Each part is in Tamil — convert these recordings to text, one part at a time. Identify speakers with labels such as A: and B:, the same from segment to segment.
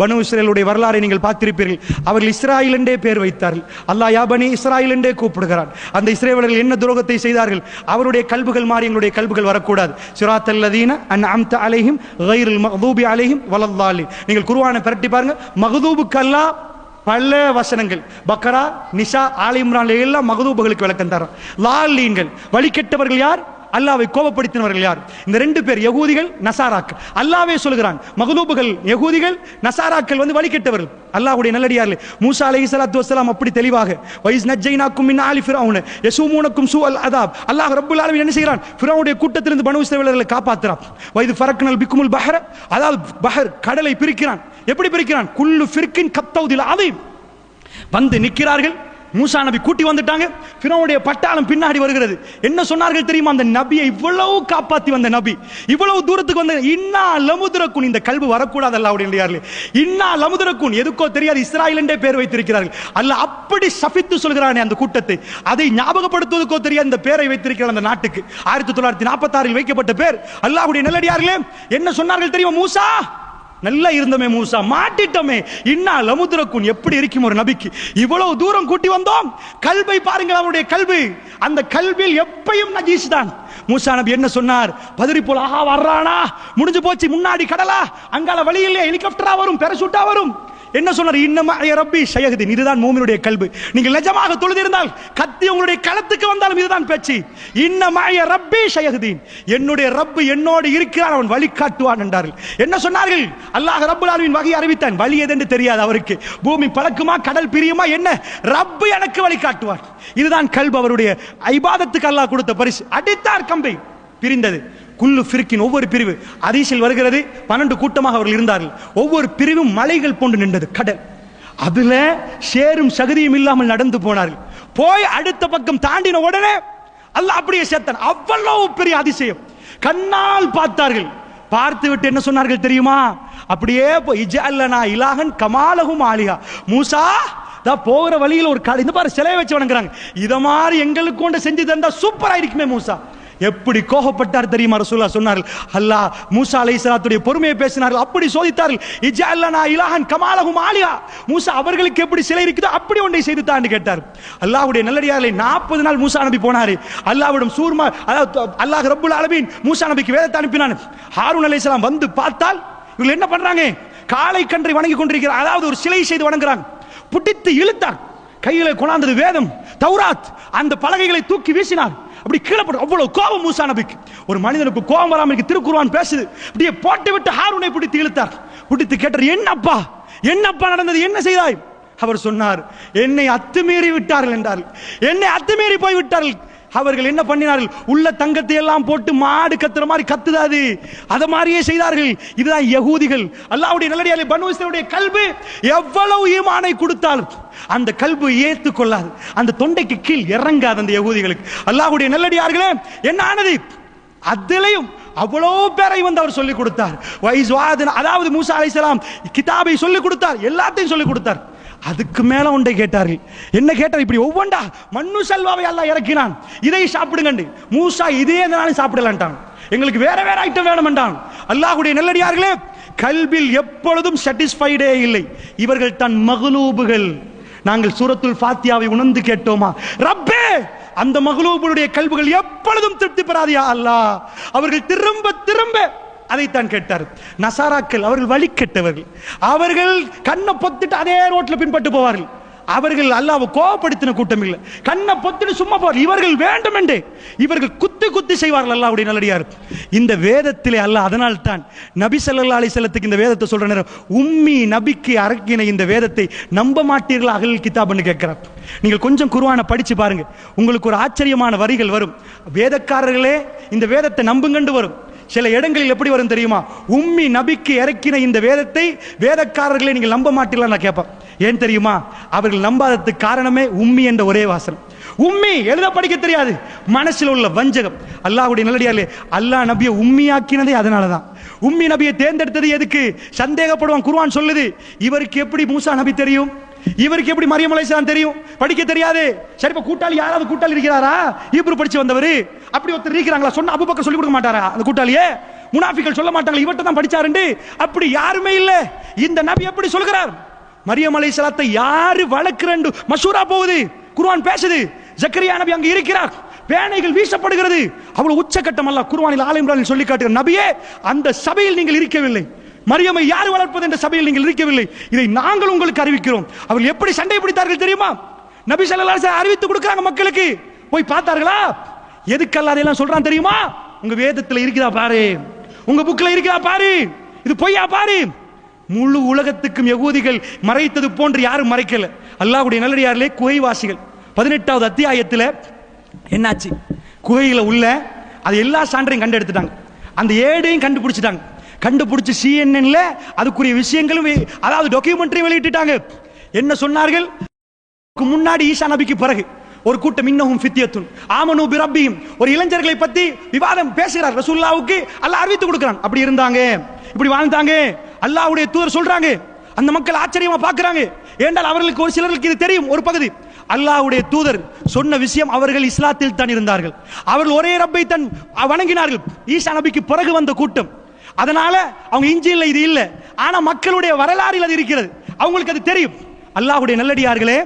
A: பனு இஸ்ரேலுடைய வரலாறை நீங்கள் பார்த்திருப்பீர்கள். அவர்கள் இஸ்ராயில் என்றே பேர் வைத்தார்கள். அல்லாஹ் யாபனி இஸ்ராயில் என்றே கூப்பிடுகிறான். அந்த இஸ்ரேவலர்கள் என்ன துரோகத்தை செய்தார்கள்? அவருடைய கல்புகள் மாறி எங்களுடைய கல்புகள் வரக்கூடாது. சிராத்தல்லதீன அன் அம்த அலைஹிம் கைருல் மஹதூபி அலைஹிம் வலல்லாலி நீங்கள் குருவானை பிரட்டி பாருங்க. மகதூபுக்கு அல்லா பல வசனங்கள். பக்கரா நிஷா ஆலிம்ரான் எல்லாம் மகதூபுகளுக்கு விளக்கம் தரோம் லாலீன்கள் வழிகெட்டவர்கள் யார்? அல்லாவை கோபப்படுத்தினவர்கள் யார்? இந்த ரெண்டு பேர் யகூதிகள் நசாராக்கள். அல்லாவே சொல்கிறான் மகதூபுகள் யகூதிகள் நசாராக்கள் வந்து வழிகெட்டவர்கள். அல்லாஹ்வுடைய நல்லடியார்களே மூசா அலைஹி சலாத்து வசலாம் அப்படி தெளிவாக வைஸ் நஜ்ஜைனாக்கும் மின் ஆலி ஃபிரௌன யசூமுனக்கும் சு அல் அதாப். அல்லாஹ் ரப்புல் ஆலமீன் என்ன செய்கிறான்? ஃபிரௌனுடைய கூட்டத்திலிருந்து பனு இஸ்ரவேலர்களை காப்பாற்றுறான் வைது ஃபரக்னல் பிக்குமுல் பஹர. அதாவது பஹர் கடலை பிரிக்கிறான். எப்படி பிரிக்கிறான்? குல்லு ஃபிர்கின் கத்தவுதில் அவை வந்து நிற்கிறார்கள். மூசா நபி கூட்டி வந்துட்டாங்க. பிறனுடைய பட்டாளம் பின்னாடி வருகிறது. என்ன சொன்னார்கள் தெரியுமா? அந்த நபியை இவ்வளவு காப்பாத்தி வந்த நபி. இவ்வளவு தூரத்துக்கு வந்த இன்னா லமுதுரக்குன் இந்த கல்வி வரக்கூடாது அல்ல அப்படின்றார்கள் இன்னா லமுதுரக்குன் எதுக்கோ தெரியாது இஸ்ராயல் என்றே பேர் வைத்திருக்கிறார்கள். அல்ல அப்படி சபித்து சொல்கிறானே அந்த கூட்டத்தை. அதை ஞாபகப்படுத்துவதற்கோ தெரியாது இந்த பேரை வைத்திருக்கிறார் அந்த நாட்டுக்கு. ஆயிரத்தி தொள்ளாயிரத்தி நாற்பத்தி ஆறில் வைக்கப்பட்ட பேர். அல்லாஹுடைய நல்லடியார்களே என்ன சொன்னார்கள் தெரியுமா மூசா? நல்லா இருந்தோமே மூசா மாட்டிட்டோமே. இன்னா லமுதுரக்குன் எப்படி இருக்கும் ஒரு நபிக்கு? இவ்வளவு தூரம் கூட்டி வந்தோம். கல்வை பாருங்கள் அவருடைய கல்வி. அந்த கல்வியில் எப்பையும் நஜீஸ் தான். மூசா நபி என்ன சொன்னார்? பதறி போல ஆஹா வர்றானா? முடிஞ்சு போச்சு முன்னாடி கடலா? அங்கால வழி இல்லையா ஹெலிகாப்டரா வரும் பெரசூட்டா வரும். என்ன சொன்னார்? இன்னமா ரப்பி ஷயகுதீன் இதுதான் மூமினுடைய கல்வி. நீங்கள் நிஜமாக தொழுதிருந்தால் கத்தி உங்களுடைய களத்துக்கு வந்தாலும் இதுதான் பேச்சு. இன்னமாய ரப்பி ஷயகுதீன் என்னுடைய ரப்பு என்னோடு இருக்கிறான் அவன் வழி காட்டுவான் என்றார்கள். என்ன சொன்னார்கள்? அல்லாஹ் ரப்புல் ஆலமீன் வகை அறிவித்தான். வழி எதென்று தெரியாது அவருக்கு. பூமி பழக்குமா கடல் பிரியுமா என்ன? ரப்பு எனக்கு வழிகாட்டுவார். இதுதான் கல்வி அவருடைய ஐபாதத்துக்கு அல்லாஹ் கொடுத்த பரிசு. அடித்தார் கம்பை. பிரிந்தது. குல்லு ஃபிரிக்கின் ஒவ்வொரு பிரிவு அதீசில் வருகிறது. பன்னெண்டு கூட்டமாக அவர்கள் இருந்தார்கள். ஒவ்வொரு பிரிவும் மலைகள் போன்று நின்றது கடல். அதுல சேரும் சகதியும் இல்லாமல் நடந்து போனார்கள். போய் அடுத்த பக்கம் தாண்டின உடனே அல்ல அப்படியே சேர்த்தான். அவ்வளவு பெரிய அதிசயம். கண்ணால் பார்த்தார்கள். பார்த்து விட்டு என்ன சொன்னார்கள் தெரியுமா? அப்படியே இஜல்லனா இலாகன் கமாலகும் ஆலியா மூசா தான் போகிற வழியில் ஒரு கடை இந்த பாரு சிலையை வச்சு வணங்குறாங்க. இதை மாதிரி எங்களுக்கு கொண்டு செஞ்சு தந்தா சூப்பராக இருக்குமே மூசா. எப்படி கோபப்பட்டார் தெரியுமா ரசூல்லா சொன்னார்கள்? அல்லாஹ் மூசா அலைஹிஸ்ஸலாத்துடைய பொறுமையை பேசினார்கள். அப்படி சோதித்தார்கள். இஜல்லனா இலாஹன் கமாலகும் ஆலியா மூசா அவர்களுக்கு எப்படி சிலை இருக்குதோ அப்படி ஒன்றை செய்து தான் கேட்டார் அல்லாஹ்வுடைய நல்லடியார்களை நாற்பது நாள் மூசா நபி போனாரு. அல்லாஹ்விடம் சூர்மா அதாவது அல்லாஹ் ரப்புல் அலமீன் மூசா நபிக்கு வேதத்தை அனுப்பினான். ஹாரூன் அலைஹிஸ்ஸலாம் வந்து பார்த்தால் இவங்க என்ன பண்றாங்க? காளை கன்றை வணங்கி கொண்டிருக்கிறார். அதாவது ஒரு சிலை செய்து வணங்குறாங்க. புட்டித்து இழுத்தார். கையில கொண்டாந்தது வேதம் தௌராத். அந்த பலகைகளை தூக்கி வீசினார். அப்படி கீழே போட்டு அவ்வளவு கோபம் மூசா நபிக்கு. ஒரு மனிதனுக்கு கோபம் வராம இருக்கு திருக்குருவான் பேசுது. அப்படியே போட்டு விட்டு ஹாரூனை பிடித்து இழுத்தார். பிடித்து கேட்டார் என்னப்பா? என்னப்பா நடந்தது? என்ன செய்தாய்? அவர் சொன்னார் என்னை அத்துமீறி விட்டார்கள் என்றார்கள். என்னை அத்துமீறி போய் விட்டார்கள். அவர்கள் என்ன பண்ணினார்கள்? உள்ள தங்கத்தை எல்லாம் போட்டு மாடு கத்துற மாதிரி கத்துதாது அதை. மாதிரியே செய்தார்கள். இதுதான் யகூதிகள். அல்லாவுடைய நல்லடியாலே பனுவசனுடைய கல்வி எவ்வளவு ஈமானை கொடுத்தாலும் அந்த கல்பு ஏற்றுக்கொள்ளாது அந்த தொண்டைக்கு கீழ் இறங்காது அந்த யகூதிகளுக்கு. அல்லாஹுடைய நல்லடியார்களே என்ன ஆனது? அதிலையும் அவ்வளோ பேரை வந்து அவர் சொல்லிக் கொடுத்தார். வைஸ்வாதன் அதாவது மூசா அலிசலாம் கிதாபை சொல்லிக் கொடுத்தார். எல்லாத்தையும் சொல்லிக் கொடுத்தார். அதுக்கு மேல ஒன்றை கேட்டார்கள். என்ன கேட்டார் இப்படி ஒவ்வொன்றா மண்ணு செல்வாவை அல்லாஹ் இறக்கினான். இதை சாப்பிடுங்கண்டு. மூசா இதே நானும் சாப்பிடலான்ட்டான். எங்களுக்கு வேற வேற ஐட்டம் வேணுமென்றான். அல்லாஹுடைய நல்லடியார்களே கல்வில் எப்பொழுதும் சாட்டிஸ்ஃபைடே இல்லை. இவர்கள் தன் மகளூபுகள் நாங்கள் சூரத்துல் ஃபாத்தியாவை உணர்ந்து கேட்டோமா? ரப்பே அந்த மகளூபுடைய கல்விகள் எப்பொழுதும் திருப்தி பெறாதியா அல்லாஹ். அவர்கள் திரும்ப திரும்ப அதைத்தான் கேட்டார். நசாராக்கள் அவர்கள் வழி கெட்டவர்கள். அவர்கள் கண்ணை பொத்திட்டு அதே ரோட்ல பின்பட்டு போவார்கள். அவர்கள் அல்லாவை கோபப்படுத்தின கூட்டம் இல்லை. கண்ணை பொத்திட்டு சும்மா போவார். இவர்கள் வேண்டும் என்றே இவர்கள் குத்து குத்தி செய்வார்கள் அல்லாவுடைய நல்லடியார். இந்த வேதத்திலே அல்லாஹ் அதனால் தான் நபி சல்லா அலைஹி இந்த வேதத்தை சொல்ற நேரம் உம்மி நபிக்கு அரக்கின இந்த வேதத்தை நம்ப மாட்டீர்களா அகல் கிதாப்னு கேட்கிறார். நீங்கள் கொஞ்சம் குருவான படிச்சு பாருங்க. உங்களுக்கு ஒரு ஆச்சரியமான வரிகள் வரும். வேதக்காரர்களே இந்த வேதத்தை நம்புங்கண்டு வரும். சில இடங்களில் எப்படி வரும் தெரியுமா? உம்மி நபிக்கு இறக்கின இந்த வேதத்தை வேதக்காரர்களை நீங்கள் நம்ப மாட்டீங்களா நான் கேட்பேன். ஏன் தெரியுமா? அவர்கள் நம்பாததுக்கு காரணமே உம்மி என்ற ஒரே வாசனம் உம்மி எழுத படிக்க தெரியாது. மனசில் உள்ள வஞ்சகம். அல்லாஹ்வுடைய நல்லடியாலே அல்லாஹ் நபியை உம்மியாக்கினதே அதனால தான் உம்மி நபியை தேர்ந்தெடுத்தது எதுக்கு? சந்தேகப்படுவான் குருவான் சொல்லுது. இவருக்கு எப்படி மூசா நபி தெரியும்? இவருக்கு எப்படி மரியம் அலைசான் தெரியும்? படிக்க தெரியாது. சரி இப்போ கூட்டாளி யாராவது கூட்டாளி இருக்கிறாரா? ஈப்ரு படிச்சு வந்தவர். அப்படி ஒருத்தர் இருக்கிறாங்களா? சொன்ன அபூபக்கர் சொல்லி கொடுக்க மாட்டாரா அந்த கூட்டாளியே? முனாஃபிகள் சொல்ல மாட்டாங்க இவர்ட்ட தான் படிச்சாருண்டு. அப்படி யாருமே இல்ல. இந்த நபி எப்படி சொல்கிறார்? மரியம் அலைசலாத்தை யாரு வளர்க்கிறண்டு? மஷூரா போகுது. குர்வான் பேசுது. ஜக்கரியா நபி அங்க இருக்கிறார். பேனைகள் வீசப்படுகிறது. அவ்வளவு உச்சகட்டம் அல்ல குர்வானில் ஆல் சொல்லி காட்டுகிற நபியே அந்த சபையில் நீங்கள் இருக்கவில்லை. மரியமை யார் வளர்ப்பது என்ற சபையில் நீங்கள் இருக்கவில்லை. இதை நாங்கள் உங்களுக்கு அறிவிக்கிறோம். அவர்கள் எப்படி சண்டை பிடித்தார்கள் தெரியுமா? நபி சல்லா அறிவித்து கொடுக்குறாங்க மக்களுக்கு. போய் பார்த்தார்களா? எதுக்கல்ல அதையெல்லாம் சொல்றான் தெரியுமா? உங்க வேதத்துல இருக்கிறா பாரு. உங்க புக்ல இருக்கிறா பாரு. இது பொய்யா பாரு. முழு உலகத்துக்கும் யகூதிகள் மறைத்தது போன்று யாரும் மறைக்கல. அல்லாவுடைய நல்லடியாரிலே குகைவாசிகள். பதினெட்டாவது அத்தியாயத்தில் என்னாச்சு? குகையில் உள்ள அது எல்லா சான்றையும் கண்டெடுத்துட்டாங்க. அந்த ஏடையும் கண்டுபிடிச்சிட்டாங்க. கண்டுபிடிச்சு சிஎன்என்ல அதுக்குரிய விஷயங்களும் அதாவது டாக்குமெண்ட்ரி வெளியிட்டுட்டாங்க. என்ன சொன்னார்கள்? முன்னாடி ஈசா நபிக்கு பிறகு ஒரு கூட்டம் இன்னமும் ஃபித்தியத்துன் ஆமனு பிரபியும் ஒரு இளைஞர்களை பத்தி விவாதம் பேசுகிறார். ரசூல்லாவுக்கு அல்லாஹ் அறிவித்து கொடுக்குறான். அப்படி இருந்தாங்க. இப்படி வாழ்ந்தாங்க. அல்லாவுடைய தூதர் சொல்றாங்க. அந்த மக்கள் ஆச்சரியமா பாக்குறாங்க. ஏண்டால் அவர்களுக்கு ஒரு சிலருக்கு இது தெரியும். ஒரு பகுதி. அல்லாவுடைய தூதர் சொன்ன விஷயம் அவர்கள் இஸ்லாத்தில் தான் இருந்தார்கள். அவர்கள் ஒரே ரப்பை தன் வணங்கினார்கள். ஈசா நபிக்கு பிறகு வந்த கூட்டம். அதனால அவங்க இஞ்சியில் இது இல்லை. ஆனால் மக்களுடைய வரலாறில் அது இருக்கிறது. அவங்களுக்கு அது தெரியும். அல்லாஹுடைய நல்லடியார்களே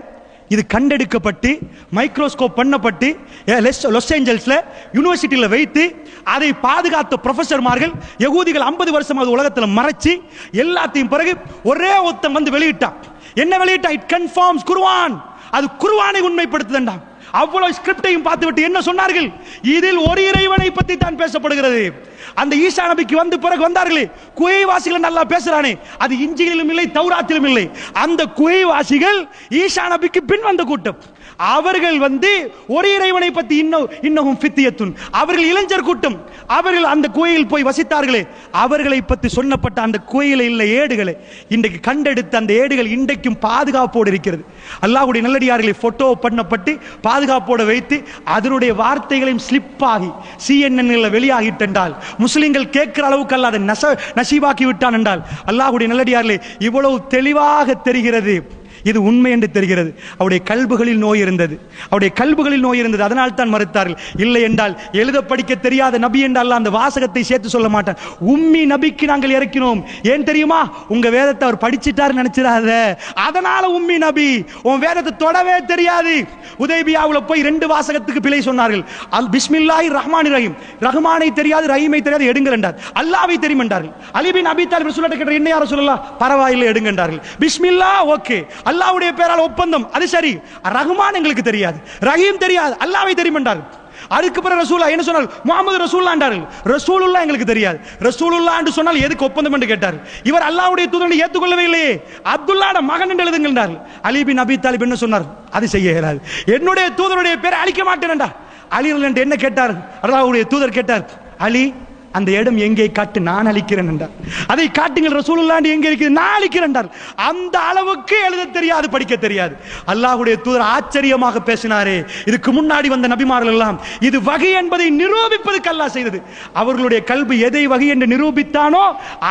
A: இது கண்டெடுக்கப்பட்டு மைக்ரோஸ்கோப் பண்ணப்பட்டு லொஸ் ஏஞ்சல்ஸில் யூனிவர்சிட்டியில் வைத்து அதை பாதுகாத்த ப்ரொஃபசர்மார்கள் யகூதிகள் 50 வருஷம் அது உலகத்தில் மறைச்சி எல்லாத்தையும் பிறகு ஒரே ஒருத்தன் வந்து வெளியிட்டான். என்ன வெளியிட்டா இட் கன்ஃபார்ம்ஸ் குருவான் அது குருவானை உண்மைப்படுத்துதண்டா. அவ்வளவு ஸ்கிரிப்டையும் பார்த்துவிட்டு என்ன சொன்னார்கள்? இதில் ஒரு இறைவனை பற்றி தான் பேசப்படுகிறது. அந்த ஈசா நபிக்கு வந்து பிறகு வந்தார்களே குகைவாசிகள் நல்லா பேசுறானே. அது இஞ்சியிலும் இல்லை தௌராத்திலும் இல்லை. அந்த குகைவாசிகள் ஈசா நபிக்கு பின் வந்த கூட்டம். அவர்கள் வந்து ஒரு இறைவனை பத்தி இன்னும் இன்னமும் பித்தியத்துன் அவர்கள் இளைஞர் கூட்டம். அவர்கள் அந்த கோயில் போய் வசித்தார்களே. அவர்களை பற்றி சொன்னப்பட்ட அந்த கோயில இல்ல ஏடுகளை இன்றைக்கு கண்டெடுத்த அந்த ஏடுகள் இன்றைக்கும் பாதுகாப்போடு இருக்கிறது. அல்லாஹுடைய நல்லடியார்களை போட்டோ பண்ணப்பட்டு பாதுகாப்போடு வைத்து அதனுடைய வார்த்தைகளையும் ஸ்லிப் ஆகி சிஎன்என்ல வெளியாகிட்டென்றால் முஸ்லீம்கள் கேட்கிற அளவுக்கு அல்ல அதை நச நசீவாக்கி விட்டான் என்றால் அல்லாஹுடைய நல்லடியார்களே இவ்வளவு தெளிவாக தெரிகிறது. இது உண்மை என்று தெரிகிறது. அவருடைய கல்புகளில் நோய் இருந்தது. அவருடைய கல்புகளில் நோய் இருந்தது. அதனால் தான் மறுத்தார்கள். இல்லை என்றால் எழுத படிக்க தெரியாத நபி என்றால் அந்த வாசகத்தை சேர்த்து சொல்ல மாட்டேன். உம்மி நபிக்கு நாங்கள் இறக்கினோம். ஏன் தெரியுமா? உங்க வேதத்தை அவர் படிச்சிட்டாரு நினைச்சிடாத. அதனால உம்மி நபி உன் வேதத்தை தொடவே தெரியாது. உதயபியாவில் போய் ரெண்டு வாசகத்துக்கு பிழை சொன்னார்கள். அல் பிஸ்மில்லாஹி ரஹ்மான் ரஹீம். ரஹ்மானை தெரியாது ரஹீமை தெரியாது எடுங்கள் என்றார். அல்லாவை தெரியும் என்றார்கள். அலிபின் அபித்தால் தாலிப் கேட்ட என்ன யாரும் சொல்லலாம் பரவாயில்லை எடுங்க என்றார்கள். பிஸ்மில்லா ஓகே. அல்லாவுடைய பேரால் ஒப்பந்தம். அது சரி. ரஹ்மான் எங்களுக்கு தெரியாது. ரஹீம் தெரியாது. அல்லாவை தெரியும் என்றார்கள் அதுக்கு பிறகு ரசூலா என்ன சொன்னால் முகமது ரசூல்லாண்டார்கள் ரசூலுல்லா எங்களுக்கு தெரியாது. ரசூலுல்லா என்று சொன்னால் எதுக்கு ஒப்பந்தம் என்று கேட்டார். இவர் அல்லாவுடைய தூதனை ஏற்றுக்கொள்ளவே இல்லையே. அப்துல்லாட மகன் என்று எழுதுங்கள் என்றார் அலி பின் அபி தாலிப் என்ன சொன்னார்? அது செய்ய இயலாது. என்னுடைய தூதனுடைய பேரை அழிக்க மாட்டேன்டா அலி என்று என்ன கேட்டார்? அல்லாவுடைய தூதர் கேட்டார். அலி அந்த இடம் எங்கே காட்டு நான் அழிக்கிறேன் என்றார். அதை காட்டுங்கள் ரசூலுல்லாண்டு எங்கே இருக்குது நான் அழிக்கிறேன் என்றார். அந்த அளவுக்கு எழுத தெரியாது படிக்க தெரியாது. அல்லாஹுடைய தூதர் ஆச்சரியமாக பேசினாரே. இதுக்கு முன்னாடி வந்த நபிமார்கள் எல்லாம் இது வகை என்பதை நிரூபிப்பதற்கு அல்லாஹ் செய்தது. அவர்களுடைய கல்வி எதை வகை என்று நிரூபித்தானோ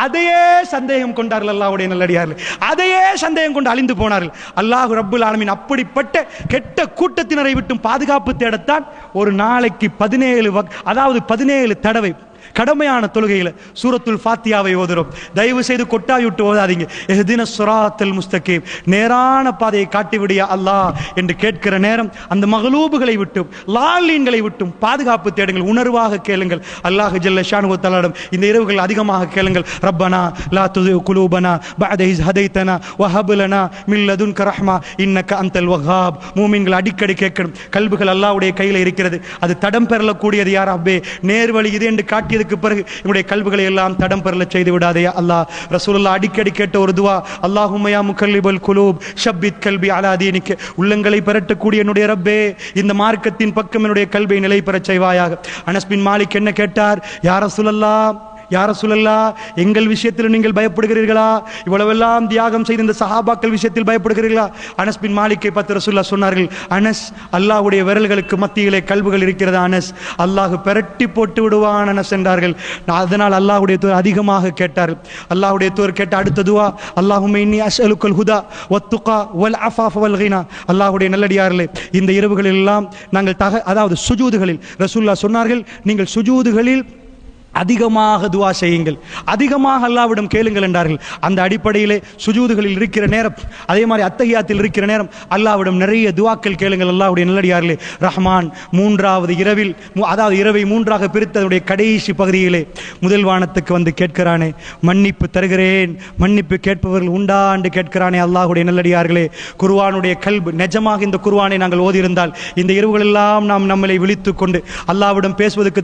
A: அதையே சந்தேகம் கொண்டார்கள் அல்லாஹுடைய நல்லடியார்கள். அதையே சந்தேகம் கொண்டு அழிந்து போனார்கள். அல்லாஹு ரப்புல் ஆலமின் அப்படிப்பட்ட கெட்ட கூட்டத்தினரை விட்டும் பாதுகாப்பு தேடத்தான் ஒரு நாளைக்கு பதினேழு அதாவது பதினேழு தடவை கடமையான தொழுகையில் சூரத்துல் ஃபாத்தியாவை ஓதுறோம். தயவு செய்து கொட்டாய் விட்டு ஓதாதீங்க. எஹ்தின சுராத்தல் முஸ்தகீம். நேரான பாதையை காட்டிவிடிய அல்லாஹ் என்று கேட்கிற நேரம் அந்த மகளூபுகளை விட்டும் லாலீன்களை விட்டும் பாதுகாப்பு தேடுங்கள் உணர்வாக கேளுங்கள். அல்லாஹ் ஜல்ல ஷானு தலாடம் இந்த இரவுகள் அதிகமாக கேளுங்கள். ரப்பனா லா துது குலூபனா பஅத இஸ் ஹதைத்தனா வஹபுலனா மில்லதுன் கரஹ்மா இன்னக அந்தல் வஹாப். மூமின்கள் அடிக்கடி கேட்கணும். கல்புகள் அல்லாவுடைய கையில் இருக்கிறது. அது தடம் பெறலக்கூடியது யார்? அப்பே நேர்வழி இது என்று காட்டியது காட்டியதுக்கு பிறகு என்னுடைய கல்விகளை எல்லாம் தடம் பெறல செய்து விடாதே அல்லாஹ். ரசூலுல்லாஹ் அடிக்கடி கேட்ட ஒரு துவா அல்லாஹுமையா முகல்லிபல் குலூப் ஷப்பித் கல்வி அலாதி தீனிக்கு உள்ளங்களை பெறட்டக்கூடிய என்னுடைய ரப்பே இந்த மார்க்கத்தின் பக்கம் என்னுடைய கல்வியை நிலை பெறச் செய்வாயாக அனஸ்பின் மாலிக் என்ன கேட்டார்? யார் ரசூலல்லாஹ் யார சொல்லல்லா எங்கள் விஷயத்தில் நீங்கள் பயப்படுகிறீர்களா? இவ்வளவெல்லாம் தியாகம் செய்த இந்த சஹாபாக்கள் விஷயத்தில் பயப்படுகிறீர்களா? அனஸ் பின் மாலிக்கை பத்து ரசுல்லா சொன்னார்கள் அனஸ் அல்லாஹுடைய விரல்களுக்கு மத்தியிலே கல்வுகள் இருக்கிறது அனஸ்? அல்லாஹ் பெரட்டி போட்டு விடுவான் அனஸ் என்றார்கள். நான் அதனால் அல்லாஹுடைய தூர் அதிகமாக கேட்டார்கள் அல்லாஹுடைய தூர் கேட்ட அடுத்ததுவா அல்லாஹுமே இன்னி அஸ்அலுக்கல் ஹுதா வத்துகா வல் அஃபாஃப் வல் கினா. அல்லாஹுடைய நல்லடியார்களே இந்த இரவுகளில் எல்லாம் நாங்கள் தக அதாவது சுஜூதுகளில் ரசூல்லா சொன்னார்கள் நீங்கள் சுஜூதுகளில் அதிகமாக துவா செய்யுங்கள். அதிகமாக அல்லாவிடம் கேளுங்கள் என்றார்கள். அந்த அடிப்படையிலே சுஜூதுகளில் இருக்கிற நேரம் அதே மாதிரி அத்தகையாத்தில் இருக்கிற நேரம் அல்லாவிடம் நிறைய துவாக்கள் கேளுங்கள். அல்லாவுடைய நல்லடியார்களே ரஹ்மான் மூன்றாவது இரவில் அதாவது இரவை மூன்றாக பிரித்ததுடைய கடைசி பகுதியிலே முதல் வானத்துக்கு வந்து கேட்கிறானே மன்னிப்பு தருகிறேன் மன்னிப்பு கேட்பவர்கள் உண்டா என்று கேட்கிறானே அல்லாஹுடைய நல்லடியார்களே. குருவானுடைய கல்பு நிஜமாக இந்த குருவானை நாங்கள் ஓதியிருந்தால் இந்த இரவுகளெல்லாம் நாம் நம்மளை விழித்துக்கொண்டு அல்லாவிடம் பேசுவதற்கு